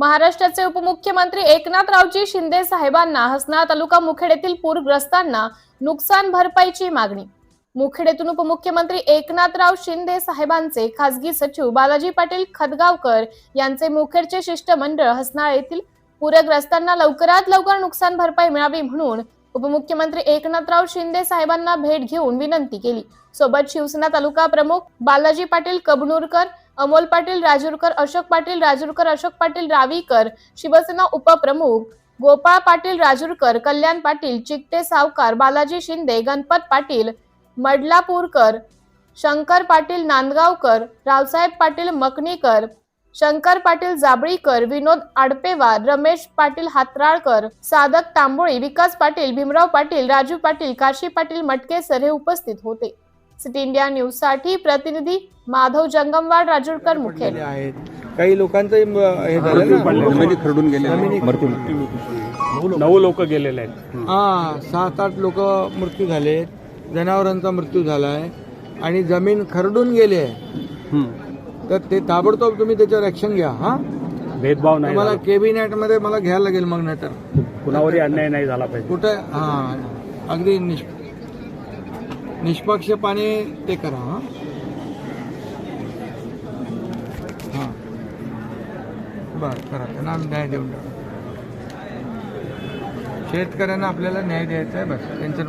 महाराष्ट्राचे उपमुख्यमंत्री एकनाथरावजी शिंदे साहेबांना हसना तालुका मुखेड येथील पूरग्रस्तांना नुकसान भरपाईची मागणी. मुखेड उपमुख्यमंत्री एकनाथराव शिंदे साहेबांचे खासगी सचिव बालाजी पाटील खदगावकर यांचे मुखेडचे शिष्टमंडळ हसनाळ येथील पूरग्रस्तांना लवकरात लवकर नुकसान भरपाई मिळावी म्हणून उपमुख्यमंत्री एकनाथराव शिंदे साहेबांना भेट घेऊन विनंती केली. सोबत शिवसेना तालुका प्रमुख बालाजी पाटील कबनूरकर अमोल पाटील राजूरकर अशोक पाटील राजूरकर अशोक पाटील रावीकर शिवसेना उपप्रमुख गोपाळ पाटील राजूरकर कल्याण पाटील चिकटे सावकार बालाजी शिंदे गणपत पाटील मडलापूरकर शंकर पाटील नांदगावकर रावसाहेब पाटील मकणीकर शंकर पाटील जाबळीकर विनोद आडपेवार रमेश पाटील हातराळकर साधक तांबोळी विकास पाटील भीमराव पाटील राजू पाटील काशी पाटील मटकेसर हे उपस्थित होते. सिटी इंडिया न्यूजसाठी प्रतिनिधी माधव जंगमवाड राजूरकर मुखेड गेले आहेत. काही लोकांचं हे झालं खरडून गेले नऊ लोक. गेलेले आहेत. हा सात आठ लोक मृत्यू झाले जनावरांचा मृत्यू झालाय. आणि जमीन खरडून गेली आहे. तर ते ताबडतोब तुम्ही त्याच्यावर ऍक्शन घ्या हा? भेदभाव नाही तुम्हाला झाला. कॅबिनेटमध्ये मला घ्यायला लागेल मग नंतर कुणावरही अन्याय नाही झाला पाहिजे. कुठं? हा अगदी निष्पक्षपाने ते करा हा. हां. बरं करा. त्यांना आम्ही न्याय देऊन टाकू. शेतकऱ्यांना आपल्याला न्याय द्यायचा आहे बस. त्यांचं